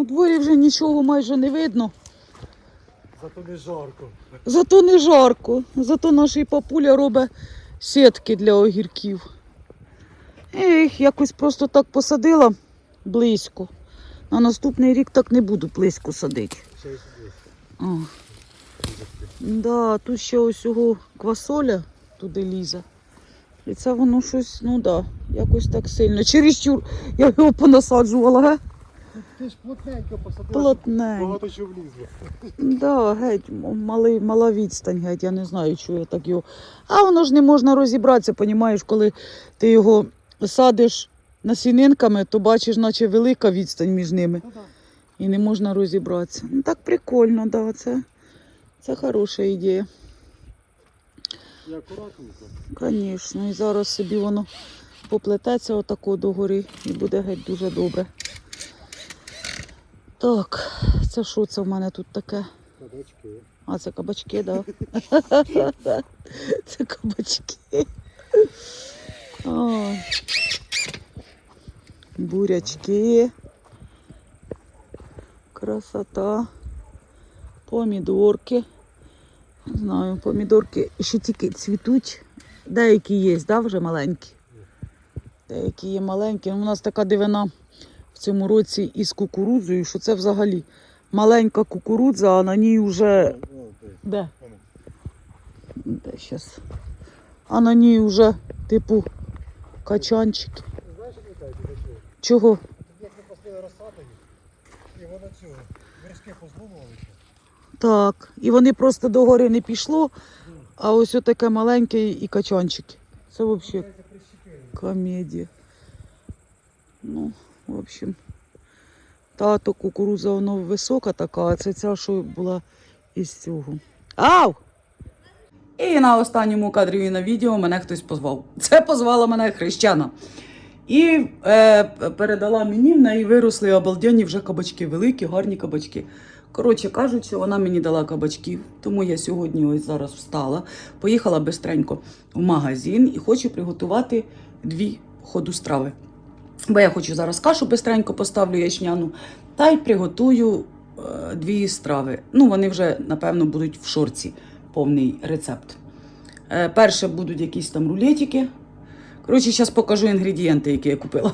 На дворі вже нічого майже не видно. Зато не жарко. Зато не жарко. Зато наш папуля робить сітки для огірків. Ех, якось просто так посадила близько. На наступний рік так не буду близько садити. Сюди. Да, тут ще ось його квасоля туди лізе. І це воно щось, ну да, якось так сильно. Чересчур я його понасаджувала, ге? Ти ж плотненько посадила. Плотненько. Багато чого влізло. Да, геть, малий, мала відстань, геть, я не знаю, чого я так його. А воно ж не можна розібратися, понімаєш, коли ти його садиш насінинками, то бачиш, наче велика відстань між ними. Ну. І не можна розібратися. Ну так прикольно, да, це, це хороша ідея. І акуратненько. Звісно, і зараз собі воно поплететься отако догори і буде геть дуже добре. Так, це що це в мене тут таке? Кабачки. А, це кабачки, так. Да. Це кабачки. Ой. Бурячки. Красота. Помідорки. Не знаю, помідорки ще тільки цвітуть. Деякі є, да, вже маленькі. Деякі є маленькі. Ну, У нас така дивина цьому році із кукурудзою, що це взагалі маленька кукурудза, а на ній вже де? Де щас? А на ній вже, типу, качанчики. Знаєш, чого? Як ми пустили розсаду, і воно цього, вершки позломувалися. Так. І вони просто догори не пішло, а ось отаке маленьке і качанчики. Це взагалі комедія. Ну, в общем, тато кукуруза воно висока така, а це ця, що була із цього. Ау! І на останньому кадрі на відео мене хтось позвав. Це позвала мене хрещана. І е, передала мені, в неї виросли обалденні вже кабачки, великі, гарні кабачки. Коротше кажучи, вона мені дала кабачків, тому я сьогодні ось зараз встала, поїхала бистренько в магазин і хочу приготувати дві ходу страви. Бо я хочу зараз кашу бистренько поставлю ячняну та й приготую е, дві страви. Ну, вони вже, напевно, будуть в шорці повний рецепт. Е, перше будуть якісь там рулетики. Коротше, зараз покажу інгредієнти, які я купила.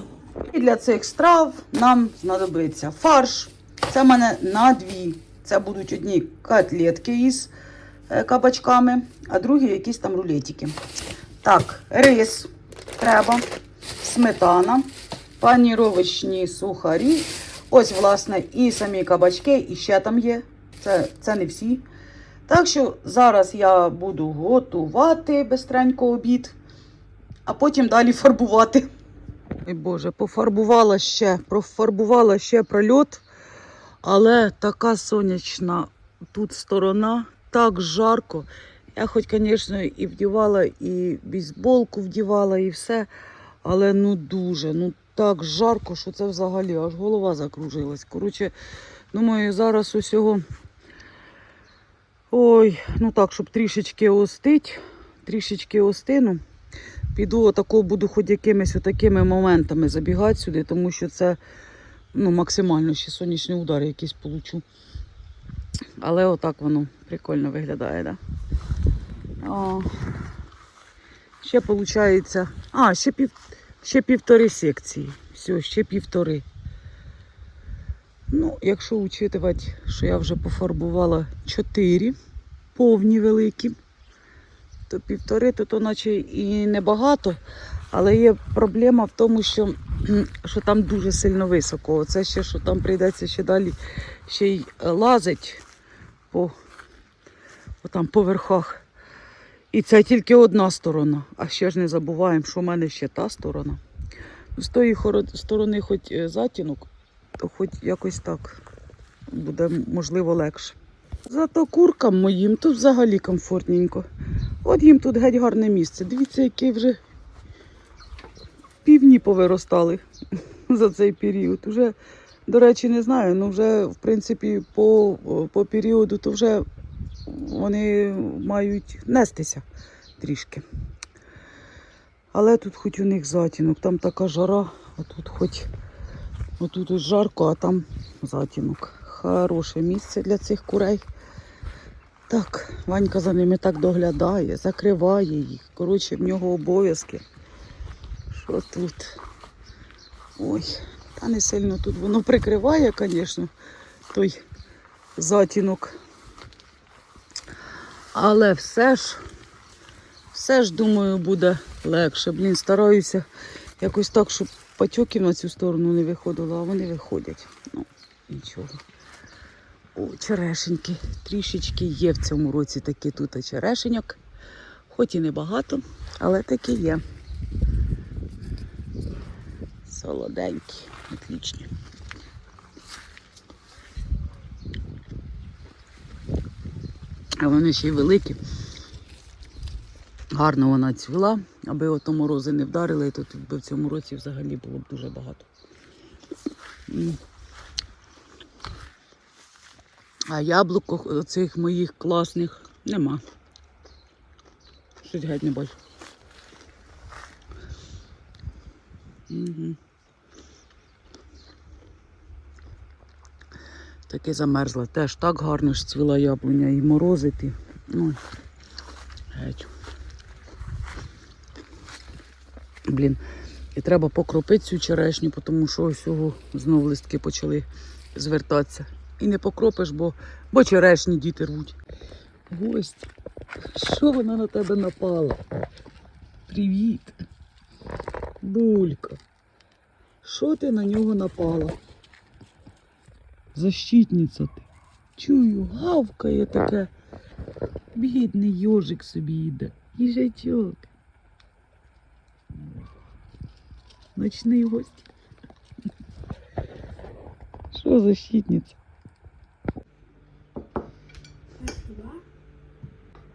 І для цих страв нам знадобиться фарш. Це в мене на дві. Це будуть одні котлетки із е, кабачками, а другі якісь там рулетики. Так, рис треба, сметана, паніровочні сухарі. Ось, власне, і самі кабачки, і ще там є. Це, це не всі. Так що зараз я буду готувати бистренько обід, а потім далі фарбувати. Ой Боже, пофарбувала ще, профарбувала ще прольот, але така сонячна тут сторона, так жарко. Я хоч, звісно, і вдівала, і бейсболку вдівала, і все. Але ну дуже, ну так жарко, що це взагалі аж голова закружилась. Коротше, думаю, зараз усього. Ой, ну так, щоб трішечки остить, трішечки остину. Піду отако буду хоч якимись отакими моментами забігати сюди, тому що це ну, максимально ще сонячний удар якийсь получу. Але отак воно прикольно виглядає, да? О, ще виходить. А, ще, пів, ще півтори секції. Все, ще півтори. Ну, якщо учитувати, що я вже пофарбувала чотири повні великі, то півтори, то, то наче і небагато. Але є проблема в тому, що, що там дуже сильно високо. Це ще, що там прийдеться ще далі ще й лазить по, там, по верхах. І це тільки одна сторона. А ще ж не забуваємо, що в мене ще та сторона. Ну, З тої сторони хоч е, затінок, то хоч якось так буде можливо легше. Зато куркам моїм тут взагалі комфортненько. От їм тут геть гарне місце. Дивіться, які вже півні повиростали за цей період. Уже, до речі, не знаю, ну вже в принципі по, по періоду то вже вони мають нестися трішки. Але тут хоч у них затінок, там така жара, а тут хоч Отут жарко, а там затінок. Хороше місце для цих курей. Так, Ванька за ними так доглядає, закриває їх. Коротше, в нього обов'язки. Що тут? Ой, та не сильно тут воно прикриває, звісно, той затінок. Але все ж, все ж, думаю, буде легше. Блін, стараюся якось так, щоб патьоків на цю сторону не виходило, а вони виходять. Ну, нічого. О, черешеньки. Трішечки є в цьому році такі тут черешеньок. Хоч і небагато, але такі є. Солоденькі, отлічні. А вони ще й великі. Гарно вона цвіла, аби ото морози не вдарили, то тут би в цьому році взагалі було б дуже багато. А яблук оцих моїх класних нема. Щось геть не бачу. Угу. Таке замерзла. Теж так гарно ж цвіла яблуня і морозити. Ну, геть. Блін, і треба покропити цю черешню, тому що ось цього знов листки почали звертатися. І не покропиш, бо, бо черешні діти рвуть. Гость, що вона на тебе напала? Привіт. Булька. Що ти на нього напала? Защитниця ти. Чую, гавкає таке. Бідний йожик собі йде. Їжачок. Ночний гость. Що защитниця?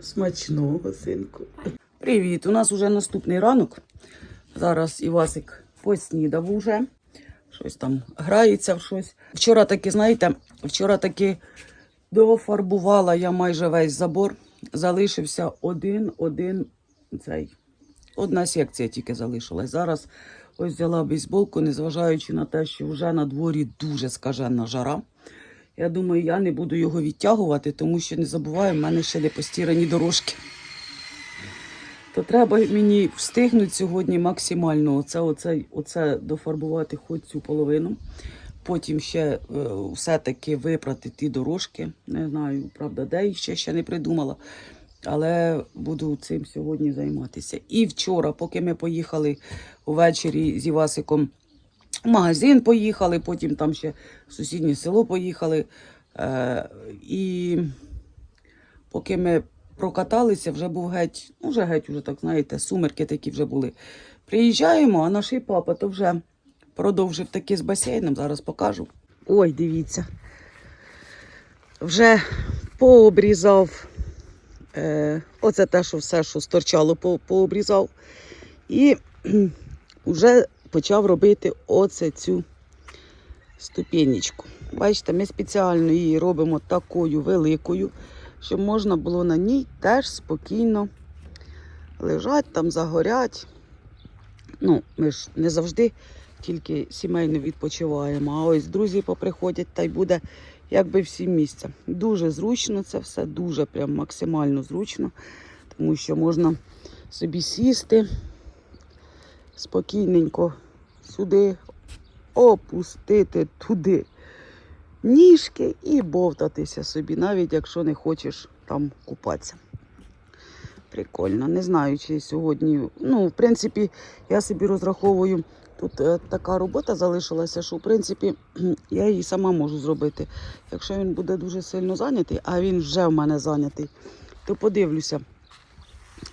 Смачного, синку. Привіт! У нас уже наступний ранок. Зараз Івасик поснідав уже. Щось там грається в щось. Вчора таки, знаєте, вчора таки дофарбувала я майже весь забор. Залишився один, один цей. Одна секція тільки залишилась. Зараз ось взяла бейсболку, незважаючи на те, що вже на дворі дуже скажена жара. Я думаю, я не буду його відтягувати, тому що не забуваю, в мене ще не постірані дорожки. То треба мені встигнути сьогодні максимально оце, оце, оце дофарбувати хоч цю половину. Потім ще е, все-таки випрати ті дорожки. Не знаю, правда, де їх ще, ще не придумала. Але буду цим сьогодні займатися. І вчора, поки ми поїхали увечері з Івасиком в магазин поїхали, потім там ще в сусіднє село поїхали. Е, і поки ми прокаталися, вже був геть, ну вже геть, уже так знаєте, сумерки такі вже були. Приїжджаємо, а наш папа то вже продовжив таки з басейном, зараз покажу. Ой, дивіться. Вже пообрізав. Е, оце те, що все, що сторчало, по, пообрізав. І вже почав робити оце цю ступенечку. Бачите, ми спеціально її робимо такою великою, щоб можна було на ній теж спокійно лежати, там загорять. Ну, ми ж не завжди тільки сімейно відпочиваємо, а ось друзі поприходять та й буде якби всім місця. Дуже зручно це все, дуже прям максимально зручно, тому що можна собі сісти спокійненько сюди, опустити туди ніжки і бовтатися собі, навіть якщо не хочеш там купатися. Прикольно. Не знаю, чи сьогодні. Ну, в принципі, я собі розраховую. Тут е, така робота залишилася, що в принципі я її сама можу зробити. Якщо він буде дуже сильно зайнятий, а він вже в мене зайнятий, то подивлюся.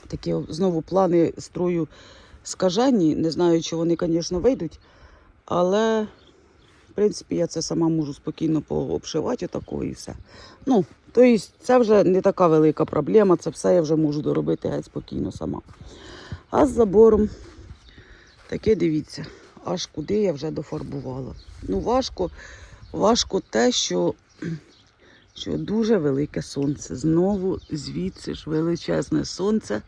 Такі знову плани строю скажені. Не знаю, чи вони, звісно, вийдуть. Але, принципі, я це сама можу спокійно пообшивати отако і все. Ну, тобто, це вже не така велика проблема, це все я вже можу доробити геть спокійно сама. А з забором, таке дивіться, аж куди я вже дофарбувала. Ну, важко, важко те, що, що дуже велике сонце. Знову звідси ж величезне сонце,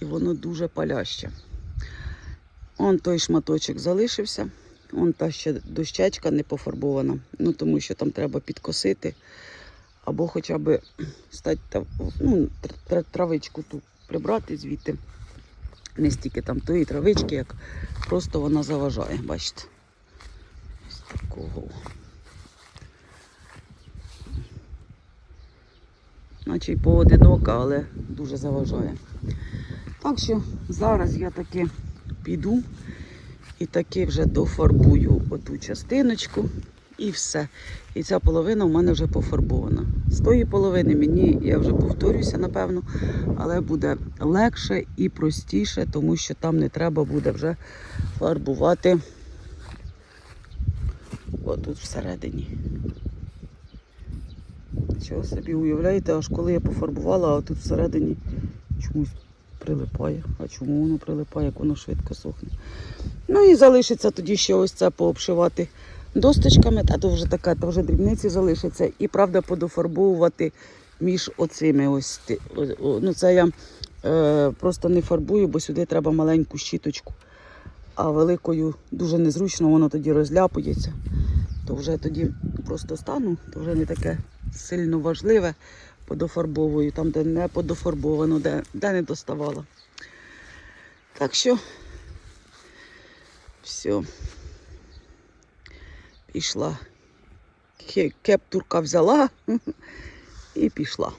і воно дуже паляще. Он той шматочок залишився. Вон та ще дощечка не пофарбована. Ну, тому що там треба підкосити. Або хоча б стати ну, тр- тр- травичку ту прибрати звідти. Не стільки там тої травички, як просто вона заважає, бачите. Ось такого. Наче й поодинока, але дуже заважає. Так що зараз я таки піду і таки вже дофарбую оту частиночку і все. І ця половина в мене вже пофарбована. З тої половини мені, я вже повторюся, напевно, але буде легше і простіше, тому що там не треба буде вже фарбувати отут всередині. Чого собі уявляєте, аж коли я пофарбувала, а тут всередині чомусь прилипає. А чому воно прилипає, як воно швидко сохне? Ну і залишиться тоді ще ось це пообшивати досточками, та то вже така, то вже дрібниці залишиться. І правда подофарбовувати між оцими ось. Ну це я е, просто не фарбую, бо сюди треба маленьку щіточку. А великою дуже незручно, воно тоді розляпується. То вже тоді просто стану, то вже не таке сильно важливе. Подофарбовую, там, де не подофарбовано, де, де не доставала. Так що все. Пішла. Кептурка взяла і пішла.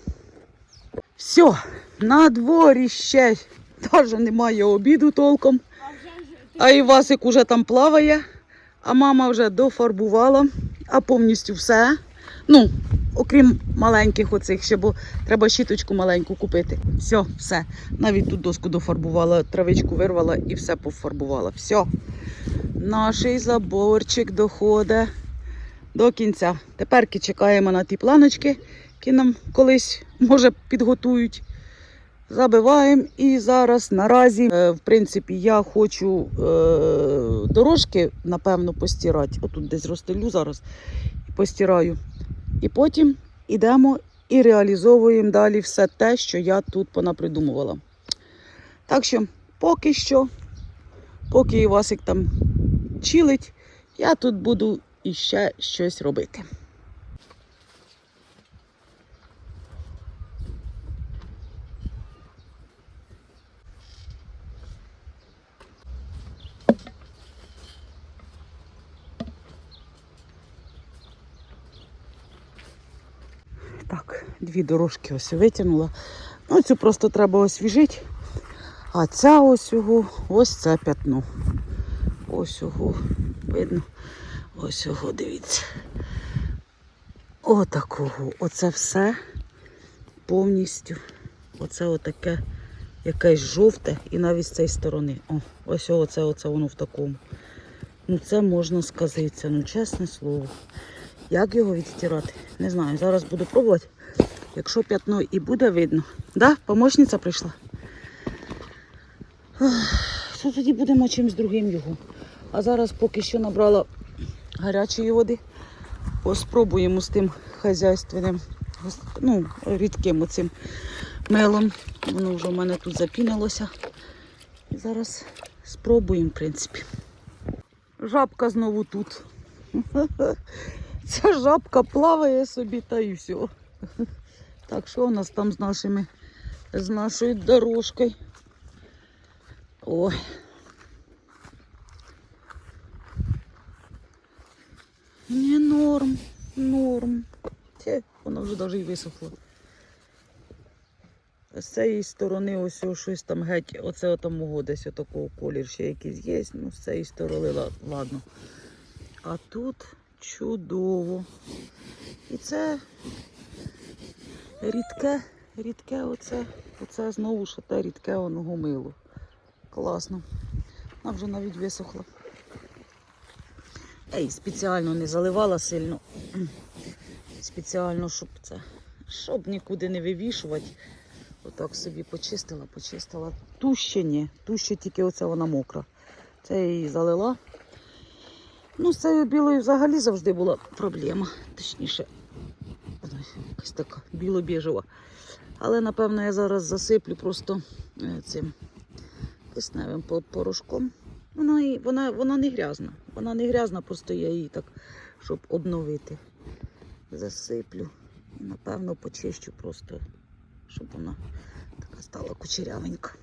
Все, на дворі ще навіть немає обіду толком. А Івасик уже там плаває, а мама вже дофарбувала, а повністю все. Ну, окрім маленьких оцих ще, бо треба щіточку маленьку купити. Все, все. Навіть тут доску дофарбувала, травичку вирвала і все пофарбувала. Все. Наш заборчик доходить до кінця. Тепер чекаємо на ті планочки, які нам колись, може, підготують. Забиваємо і зараз наразі, е, в принципі, я хочу е, дорожки, напевно, постирати. Отут десь розстелю зараз і постираю. І потім йдемо і реалізовуємо далі все те, що я тут понапридумувала. Так що, поки що, поки Івасик там чилить, я тут буду іще щось робити. Так, дві дорожки ось витягнула. Ну, цю просто треба освіжити. А ця ось його, ось це п'ятно. Ось його, видно. Ось його, дивіться. Отакого. Оце все повністю. Оце отаке якесь жовте і навіть з цієї сторони. О, ось оце, оце воно в такому. Ну це можна сказатися, ну чесне слово. Як його відстирати? Не знаю. Зараз буду пробувати. Якщо п'ятно і буде видно. Да? Помощниця прийшла. Ах, То тоді будемо чимось другим його. А зараз поки що набрала гарячої води. Спробуємо з тим хазяйственним, ну, рідким оцим мелом. Воно вже в мене тут запінилося. І зараз спробуємо, в принципі. Жабка знову тут. Ця жабка плаває собі та і все. Так, що у нас там з нашими, з нашою дорожкою? Ой. Не норм, норм. Те, воно вже навіть і висохло. З цієї сторони ось щось там геть, оце отамого десь отакого колір ще якийсь є. Ну, з цієї сторони, ладно. А тут чудово. І це рідке, рідке оце, оце знову ж те рідке оного мило. Класно. Вона вже навіть висохла. Ей, спеціально не заливала сильно. Спеціально, щоб це, щоб нікуди не вивішувати. Отак собі почистила, почистила. Ту ще ні, ту ще тільки оце вона мокра. Це я її залила. Ну, з цією білою взагалі завжди була проблема. Точніше, якась така біло-біжева. Але, напевно, я зараз засиплю просто е, цим кисневим порошком Вона, вона, вона не грязна. Вона не грязна, просто я її так, щоб обновити. Засиплю. І напевно почищу просто, щоб вона така стала кучерявенька.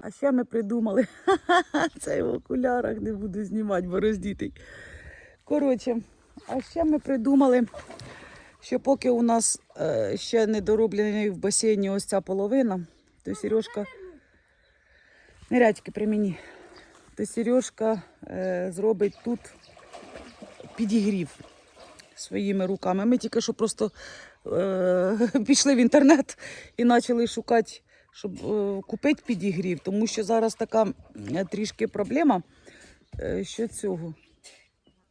А ще ми придумали. Це в окулярах не буду знімати, бо роздітий. Коротше, а ще ми придумали, що поки у нас е, ще не дороблений в басейні ось ця половина, то Сережка. Нерядьки при мені. То Сережка е, зробить тут підігрів своїми руками. Ми тільки що просто е, пішли в інтернет і почали шукати, щоб е, купити підігрів, тому що зараз така е, трішки проблема. Е, що цього?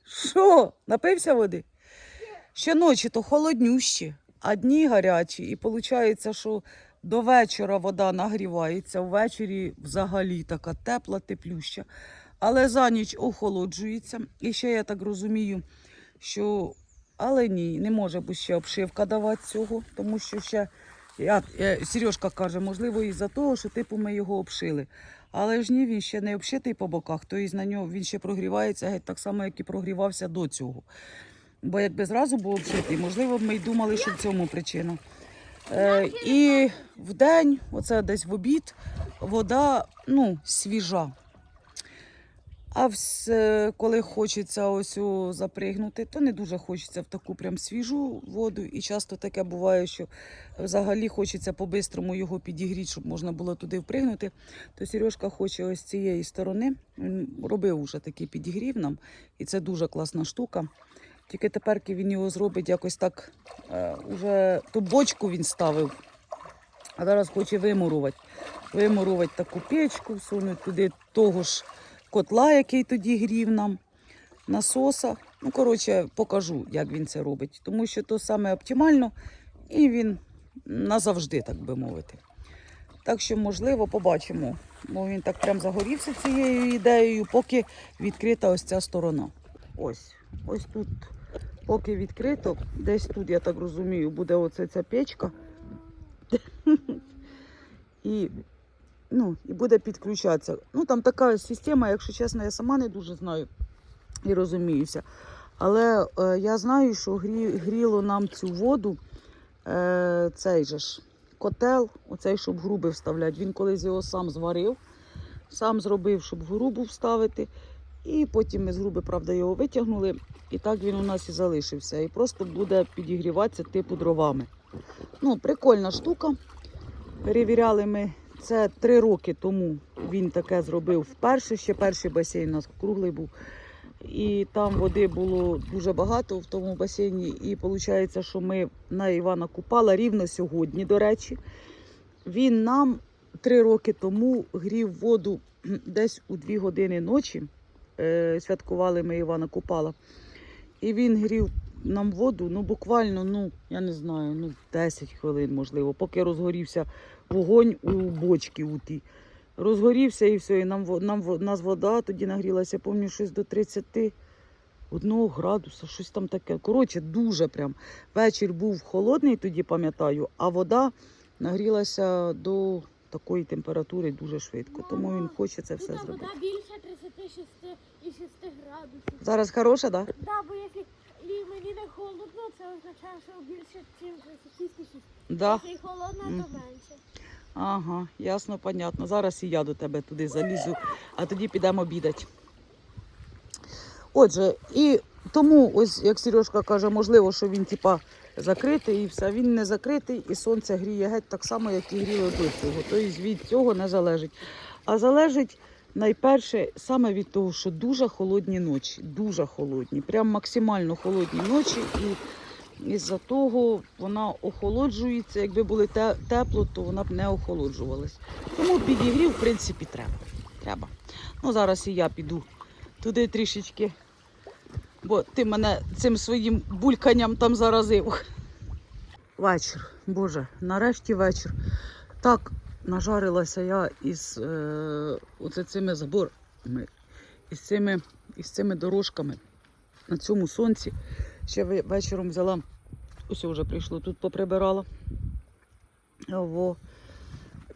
Що? Напився води? Ще ночі то холоднющі, а дні гарячі. І виходить, що до вечора вода нагрівається, ввечері взагалі така тепла, теплюща. Але за ніч охолоджується. І ще я так розумію, що але ні, не може бути ще обшивка давати цього, тому що ще я, е, Сережка каже, можливо, із-за того, що типу ми його обшили. Але ж ні, він ще не обшитий по боках, тобто на нього він ще прогрівається геть так само, як і прогрівався до цього. Бо якби зразу був обшитий, можливо, ми й думали, що в цьому причина. Е, і в день, оце десь в обід, вода ну, свіжа. А коли хочеться ось запригнути, то не дуже хочеться в таку прям свіжу воду. І часто таке буває, що взагалі хочеться по-бистрому його підігріти, щоб можна було туди впригнути. То Сережка хоче ось цієї сторони. Він робив уже такий підігрів нам, і це дуже класна штука. Тільки тепер він його зробить якось так. Е, уже ту бочку він ставив, а зараз хоче вимурувати. Вимурувати таку печку, всунути туди того ж котла, який тоді грів нам, насоса. Ну, коротше, покажу, як він це робить. Тому що то саме оптимально, і він назавжди, так би мовити. Так що, можливо, побачимо. Бо він так прям загорівся цією ідеєю, поки відкрита ось ця сторона. Ось, ось тут, поки відкрито, десь тут, я так розумію, буде оце ця печка. І, ну, і буде підключатися. Ну, там така система, якщо чесно, я сама не дуже знаю і розуміюся. Але е, я знаю, що грі, гріло нам цю воду е, цей же ж котел, оцей, щоб груби вставляти. Він колись його сам зварив, сам зробив, щоб грубу вставити. І потім ми з груби, правда, його витягнули. І так він у нас і залишився. І просто буде підігріватися типу дровами. Ну, прикольна штука. Перевіряли ми це три роки тому. Він таке зробив вперше. Ще перший басейн у нас круглий був. І там води було дуже багато в тому басейні. І виходить, що ми на Івана Купала рівно сьогодні, до речі. Він нам три роки тому грів воду десь у дві години ночі. Е, святкували ми Івана Купала. І він грів нам воду, ну буквально, ну, я не знаю, ну 10 хвилин, можливо, поки розгорівся вогонь у бочці у тій. Розгорівся і все, і нам, нам нас вода тоді нагрілася, пам'ятаю, щось до 31 градуса, щось там таке. Коротше, дуже прям. Вечір був холодний, тоді пам'ятаю, а вода нагрілася до такої температури дуже швидко. Тому він хоче це все Тут зробити. вода більше 36 і 6 градусів. Зараз хороша, так? Да? Да, бо якщо і мені не холодно, це означає, що більше, ніж 36 Да. Якщо і холодно, Мгм. то менше. Ага, ясно, понятно. Зараз і я до тебе туди залізу, а тоді підемо обідати. Отже, і тому, ось як Сережка каже, можливо, що він типа закритий і все. Він не закритий, і сонце гріє геть так само, як і гріло до цього. Тобто від цього не залежить. А залежить найперше саме від того, що дуже холодні ночі. Дуже холодні, прям максимально холодні ночі. І із-за того вона охолоджується. Якби були те- тепло, то вона б не охолоджувалась. Тому підігрів, в принципі, треба. треба. Ну, зараз і я піду туди трішечки, бо ти мене цим своїм бульканням там заразив. Вечір, Боже, нарешті вечір. Так нажарилася я із е, цими заборами, із цими, із цими дорожками на цьому сонці. Ще вечором взяла, ось вже прийшло, тут поприбирала. Во.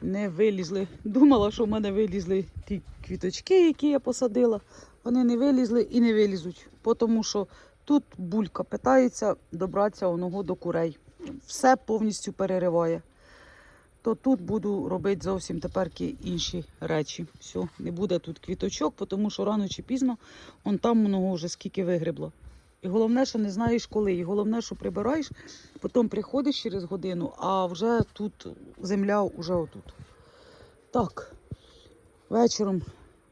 Не вилізли. Думала, що в мене вилізли ті квіточки, які я посадила. Вони не вилізли і не вилізуть, тому що тут булька питається добратися оного до курей. Все повністю перериває. То тут буду робити зовсім тепер інші речі. Все, не буде тут квіточок, тому що рано чи пізно он там воно вже скільки вигребло. І головне, що не знаєш коли. І головне, що прибираєш, потім приходиш через годину, а вже тут земля вже отут. Так, вечором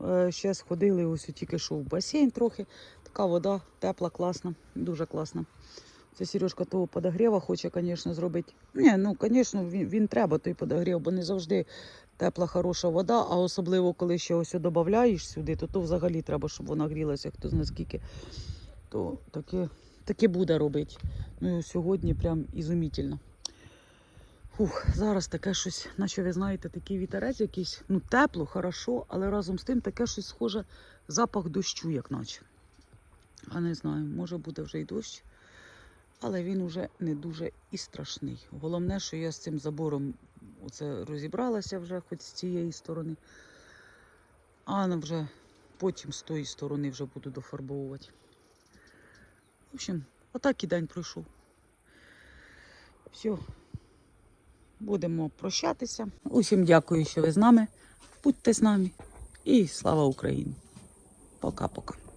е, ще сходили ось тільки що в басейн трохи. Така вода тепла, класна, дуже класна. Це Сережка того подогріва хоче, звісно, зробити. Ні, ну, звісно, він, він треба той подогрів, бо не завжди тепла, хороша вода, а особливо, коли ще ось додаєш сюди, то, то взагалі треба, щоб вона грілася, хто знає скільки. То таке, таке буде робити. Ну сьогодні прям ізумітельно. Фух, зараз таке щось, наче ви знаєте, такий вітерець якийсь, ну тепло, хорошо, але разом з тим таке щось схоже, запах дощу, як наче. А не знаю, може буде вже й дощ, але він уже не дуже і страшний. Головне, що я з цим забором оце розібралася вже хоч з цієї сторони. А ну, вже потім з тої сторони вже буду дофарбовувати. В общем, отак і день пройшов. Все. Будемо прощатися. Усім дякую, що ви з нами. Будьте з нами. І слава Україні! Пока-пока.